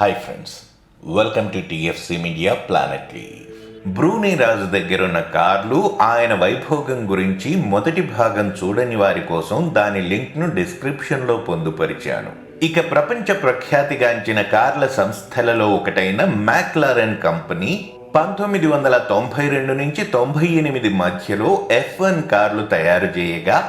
Hi friends welcome to TFC media planet Bruny రాజు దగ్గరున్న కార్లు ఆయన వైభోగం గురించి మొదటి భాగం చూడని వారి కోసం దాని లింక్ను డిస్క్రిప్షన్లో పొందుపరిచాను. ఇక ప్రపంచ ప్రఖ్యాతిగాంచిన కార్ల సంస్థలలో ఒకటైన మ్యాక్లారెన్ కంపెనీ పంతొమ్మిది వందల తొంభై రెండు నుంచి తొంభై ఎనిమిది మధ్యలో ఎఫ్ వన్ కార్లు తయారు చేయగా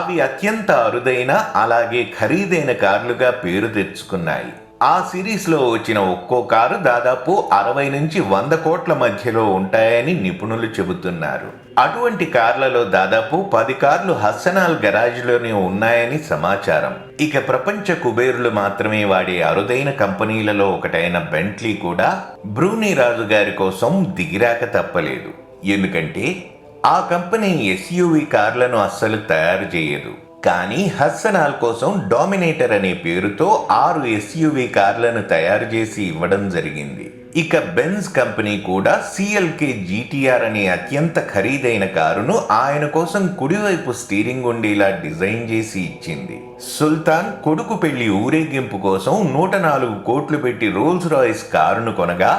అవి అత్యంత అరుదైన అలాగే ఖరీదైన కార్లుగా పేరు తెచ్చుకున్నాయి. ఆ సిరీస్లో వచ్చిన ఒక్కో కారు దాదాపు అరవై నుంచి వంద కోట్ల మధ్యలో ఉంటాయని నిపుణులు చెబుతున్నారు. అటువంటి కార్లలో దాదాపు పది కార్లు హస్సనాల్ గరాజ్లోనే ఉన్నాయని సమాచారం. ఇక ప్రపంచ కుబేరులు మాత్రమే వాడే అరుదైన కంపెనీలలో ఒకటైన బెంట్లీ కూడా బ్రూనీ రాజు గారి కోసం దిగిరాక తప్పలేదు. ఎందుకంటే ఆ కంపెనీ ఎస్యూవి కార్లను అస్సలు తయారు చేయదు. కానీ హస్సనాల్ కోసం డామినేటర్ అనే పేరుతో ఆరు ఎస్యూవి కార్లను తయారు చేసి ఇవ్వడం జరిగింది. ఇక బెన్స్ కంపెనీ కూడా సిఎల్కే జీటీఆర్ అనే అత్యంత ఖరీదైన కారును ఆయన కోసం కుడివైపు స్టీరింగ్ ఉండేలా డిజైన్ చేసి ఇచ్చింది. సుల్తాన్ కొడుకు పెళ్ళి ఊరేగింపు కోసం నూట నాలుగు కోట్లు పెట్టి రోల్స్ రాయిస్ కారును కొనగా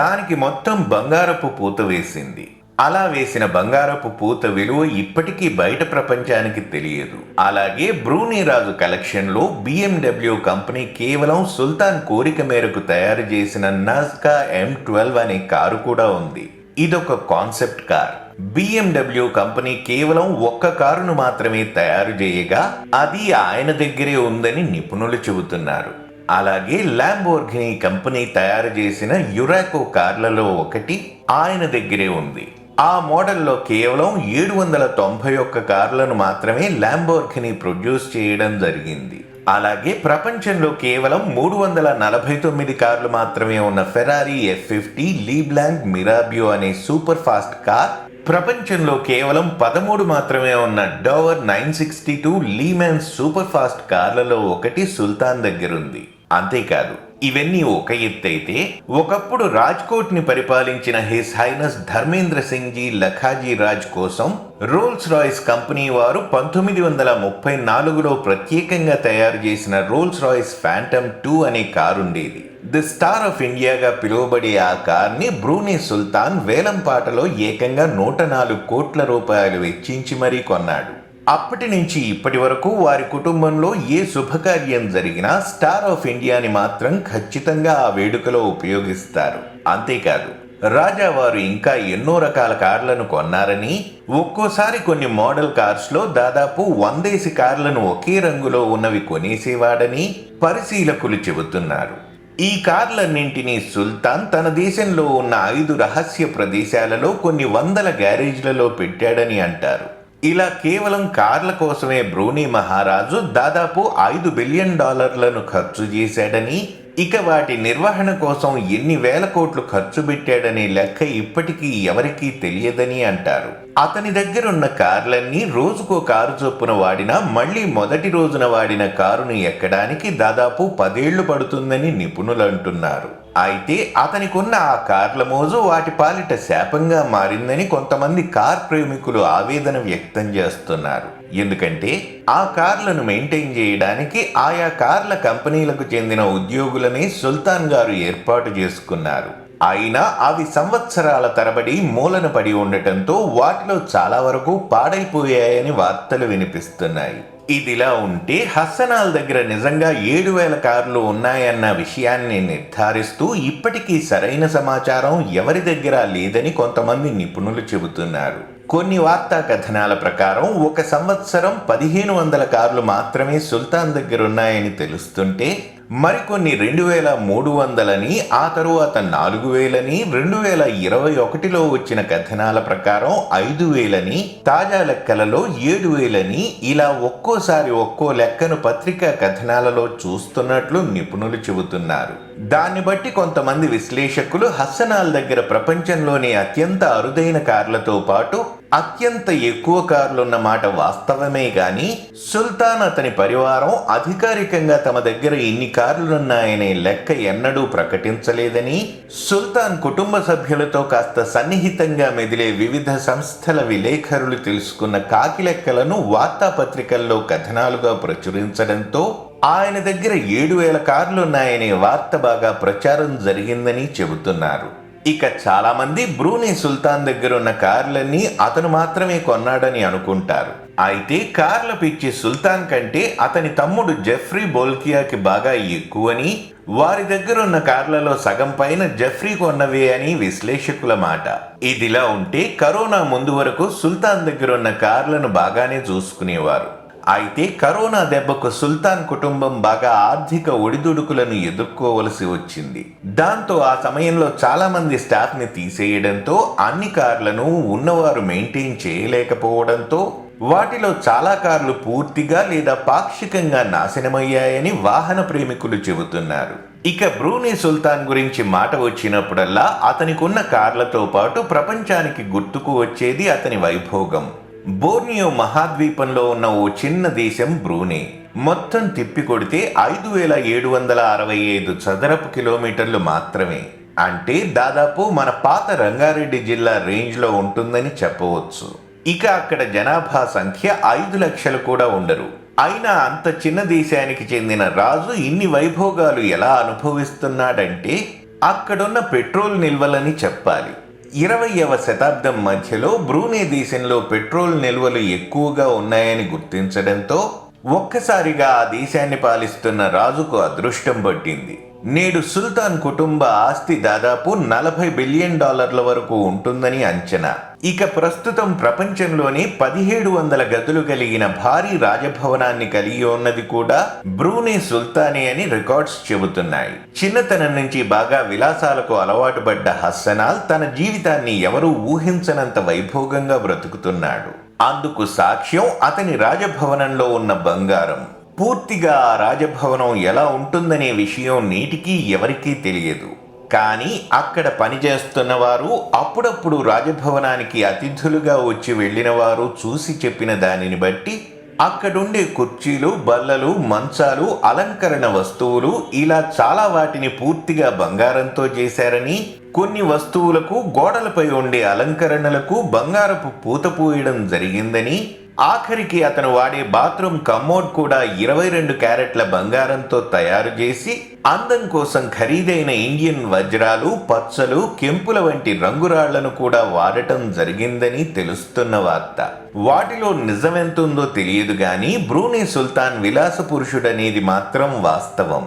దానికి మొత్తం బంగారపు పూత వేసింది. అలా వేసిన బంగారపు పూత విలువ ఇప్పటికీ బయట ప్రపంచానికి తెలియదు. అలాగే బ్రూనీ రాజు కలెక్షన్లో బిఎండబ్ల్యూ కంపెనీ కేవలం సుల్తాన్ కోరిక మేరకు తయారు చేసిన నస్కా ఎం ట్వెల్వ్ అనే కారు కూడా ఉంది. ఇదొక కాన్సెప్ట్ కార్. బిఎండబ్ల్యూ కంపెనీ కేవలం ఒక్క కారును మాత్రమే తయారు చేయగా అది ఆయన దగ్గరే ఉందని నిపుణులు చెబుతున్నారు. అలాగే ల్యాంబోర్గినీ కంపెనీ తయారు చేసిన యురాకో కార్లలో ఒకటి ఆయన దగ్గరే ఉంది. ఆ మోడల్లో కేవలం ఏడు వందల తొంభై ఒక్క కార్లను మాత్రమే ల్యాంబోర్గినీ ప్రొడ్యూస్ చేయడం జరిగింది. అలాగే ప్రపంచంలో కేవలం మూడు వందల నలభై తొమ్మిది కార్లు మాత్రమే ఉన్న Ferrari F fifty Leblanc Mirabeau అనే సూపర్ ఫాస్ట్ కార్ ప్రపంచంలో కేవలం పదమూడు మాత్రమే ఉన్న Dauer nine sixty two Le Mans super fast కార్లలో ఒకటి సుల్తాన్ దగ్గరుంది. అంతేకాదు ఇవన్నీ ఒక ఎత్తైతే ఒకప్పుడు రాజ్కోట్ని పరిపాలించిన హిస్ హైనస్ ధర్మేంద్ర సింగ్ జీ లఖాజీ రాజ్ కోసం రోల్స్ రాయ్స్ కంపెనీ వారు పంతొమ్మిది వందల ముప్పై నాలుగులో ప్రత్యేకంగా తయారు చేసిన రోల్స్ రాయ్స్ ఫ్యాంటమ్ టూ అనే కారు ఉండేది. ది స్టార్ ఆఫ్ ఇండియాగా పిలువబడే ఆ కార్ని బ్రూనీ సుల్తాన్ వేలంపాటలో ఏకంగా నూట నాలుగు కోట్ల రూపాయలు వెచ్చించి మరీ కొన్నాడు. అప్పటి నుంచి ఇప్పటి వరకు వారి కుటుంబంలో ఏ శుభకార్యం జరిగినా స్టార్ ఆఫ్ ఇండియాని మాత్రం ఖచ్చితంగా ఆ వేడుకలో ఉపయోగిస్తారు. అంతేకాదు రాజా వారు ఇంకా ఎన్నో రకాల కార్లను కొన్నారని ఒక్కోసారి కొన్ని మోడల్ కార్స్లో దాదాపు వందేసి కార్లను ఒకే రంగులో ఉన్నవి కొనేసేవాడని పరిశీలకులు చెబుతున్నారు. ఈ కార్లన్నింటినీ సుల్తాన్ తన దేశంలో ఉన్న ఐదు రహస్య ప్రదేశాలలో కొన్ని వందల గ్యారేజ్లలో పెట్టాడని అంటారు. ఇలా కేవలం కార్ల కోసమే బ్రూనీ మహారాజు దాదాపు ఐదు బిలియన్ డాలర్లను ఖర్చు చేశాడని ఇక వాటి నిర్వహణ కోసం ఎన్ని వేల కోట్లు ఖర్చు పెట్టాడనే లెక్క ఇప్పటికీ ఎవరికీ తెలియదని అంటారు. అతని దగ్గరున్న కార్లన్నీ రోజుకో కారు చొప్పున వాడినా మళ్ళీ మొదటి రోజున వాడిన కారును ఎక్కడానికి దాదాపు పదేళ్ళు పడుతుందని నిపుణులు అంటున్నారు. అయితే అతనికున్న ఆ కార్ల మోజు వాటి పాలిట శాపంగా మారిందని కొంతమంది కార్ ప్రేమికులు ఆవేదన వ్యక్తం చేస్తున్నారు. ఎందుకంటే ఆ కార్లను మెయింటైన్ చేయడానికి ఆయా కార్ల కంపెనీలకు చెందిన ఉద్యోగులని సుల్తాన్ గారు ఏర్పాటు చేసుకున్నారు. అయినా అవి సంవత్సరాల తరబడి మూలన పడి ఉండటంతో వాటిలో చాలా వరకు పాడైపోయాయని వార్తలు వినిపిస్తున్నాయి. ఇదిలా ఉంటే హస్సనాల్ దగ్గర నిజంగా ఏడు వేల కార్లు ఉన్నాయన్న విషయాన్ని నిర్ధారిస్తూ ఇప్పటికీ సరైన సమాచారం ఎవరి దగ్గర లేదని కొంతమంది నిపుణులు చెబుతున్నారు. కొన్ని వార్తా కథనాల ప్రకారం ఒక సంవత్సరం పదిహేను వందల కార్లు మాత్రమే సుల్తాన్ దగ్గర ఉన్నాయని తెలుస్తుంటే మరికొన్ని రెండు వేల మూడు వందలని ఆ తరువాత నాలుగు వేలని రెండు వేల ఇరవై ఒకటిలో వచ్చిన కథనాల ప్రకారం ఐదు వేలని తాజా లెక్కలలో ఏడు వేలని ఇలా ఒక్కోసారి ఒక్కో లెక్కను పత్రికా కథనాలలో చూస్తున్నట్లు నిపుణులు చెబుతున్నారు. దాన్ని బట్టి కొంతమంది విశ్లేషకులు హస్సనాల దగ్గర ప్రపంచంలోని అత్యంత అరుదైన కార్లతో పాటు అత్యంత ఎక్కువ కార్లున్న మాట వాస్తవమే గాని సుల్తాన్ అతని పరివారం అధికారికంగా తమ దగ్గర ఇన్ని కార్లున్నాయనే లెక్క ఎన్నడూ ప్రకటించలేదని సుల్తాన్ కుటుంబ సభ్యులతో కాస్త సన్నిహితంగా మెదిలే వివిధ సంస్థల విలేఖరులు తెలుసుకున్న కాకి లెక్కలను వార్తాపత్రికల్లో కథనాలుగా ప్రచురించడంతో ఆయన దగ్గర ఏడు వేల కార్లున్నాయనే వార్త బాగా ప్రచారం జరిగిందని చెబుతున్నారు. ఇక చాలామంది బ్రూనే సుల్తాన్ దగ్గర ఉన్న కార్లన్నీ అతను మాత్రమే కొన్నాడని అనుకుంటారు. అయితే కార్ల పిచ్చి సుల్తాన్ కంటే అతని తమ్ముడు జెఫ్రీ బోల్కియాకి బాగా ఎక్కువని వారి దగ్గర ఉన్న కార్లలో సగం పైన జెఫ్రీ కొన్నవే అని విశ్లేషకుల మాట. ఇదిలా ఉంటే కరోనా ముందు వరకు సుల్తాన్ దగ్గర ఉన్న కార్లను బాగానే చూసుకునేవారు. అయితే కరోనా దెబ్బకు సుల్తాన్ కుటుంబం బాగా ఆర్థిక ఒడిదుడుకులను ఎదుర్కోవలసి వచ్చింది. దాంతో ఆ సమయంలో చాలామంది స్టాఫ్ని తీసేయడంతో అన్ని కార్లను ఉన్నవారు మెయింటైన్ చేయలేకపోవడంతో వాటిలో చాలా కార్లు పూర్తిగా లేదా పాక్షికంగా నాశనమయ్యాయని వాహన ప్రేమికులు చెబుతున్నారు. ఇక బ్రూనీ సుల్తాన్ గురించి మాట వచ్చినప్పుడల్లా అతనికున్న కార్లతో పాటు ప్రపంచానికి గుర్తుకు వచ్చేది అతని వైభోగం. బోర్నియో మహాద్వీపంలో ఉన్న ఓ చిన్న దేశం బ్రూనే. మొత్తం తిప్పి కొడితే ఐదు వేల ఏడు వందల అరవై ఐదు చదరపు కిలోమీటర్లు మాత్రమే. అంటే దాదాపు మన పాత రంగారెడ్డి జిల్లా రేంజ్లో ఉంటుందని చెప్పవచ్చు. ఇక అక్కడ జనాభా సంఖ్య ఐదు లక్షలు కూడా ఉండరు. అయినా అంత చిన్న దేశానికి చెందిన రాజు ఇన్ని వైభోగాలు ఎలా అనుభవిస్తున్నాడంటే అక్కడున్న పెట్రోల్ నిల్వలని చెప్పాలి. ఇరవయవ శతాబ్దం మధ్యలో బ్రూనే దేశంలో పెట్రోల్ నిల్వలు ఎక్కువగా ఉన్నాయని గుర్తించడంతో ఒక్కసారిగా ఆ దేశాన్ని పాలిస్తున్న రాజుకు అదృష్టం పట్టింది. నేడు సుల్తాన్ కుటుంబ ఆస్తి దాదాపు నలభై బిలియన్ డాలర్ల వరకు ఉంటుందని అంచనా. ఇక ప్రస్తుతం ప్రపంచంలోనే పదిహేడు వందల గదులు కలిగిన భారీ రాజభవనాన్ని కలిగి ఉన్నది కూడా బ్రూనే సుల్తానే అని రికార్డ్స్ చెబుతున్నాయి. చిన్నతనం నుంచి బాగా విలాసాలకు అలవాటు పడ్డ హస్సనాల్ తన జీవితాన్ని ఎవరూ ఊహించనంత వైభోగంగా బ్రతుకుతున్నాడు. అందుకు సాక్ష్యం అతని రాజభవనంలో ఉన్న బంగారం. పూర్తిగా రాజభవనం ఎలా ఉంటుందనే విషయం నేటికీ ఎవరికీ తెలియదు. కానీ అక్కడ పనిచేస్తున్న వారు అప్పుడప్పుడు రాజభవనానికి అతిథులుగా వచ్చి వెళ్ళిన వారు చూసి చెప్పిన దానిని బట్టి అక్కడుండే కుర్చీలు బల్లలు మంచాలు అలంకరణ వస్తువులు ఇలా చాలా వాటిని పూర్తిగా బంగారంతో చేశారని కొన్ని వస్తువులకు గోడలపై ఉండే అలంకరణలకు బంగారపు పూత పూయడం జరిగిందని ఆఖరికి అతను వాడే బాత్రూమ్ కమోడ్ కూడా ఇరవై రెండు క్యారెట్ల బంగారంతో తయారు చేసి అందం కోసం ఖరీదైన ఇండియన్ వజ్రాలు పచ్చలు కెంపుల వంటి రంగురాళ్ళను కూడా వాడటం జరిగిందని తెలుస్తున్న వార్త. వాటిలో నిజమెంతుందో తెలియదు గాని బ్రూనే సుల్తాన్ విలాస పురుషుడనేది మాత్రం వాస్తవం.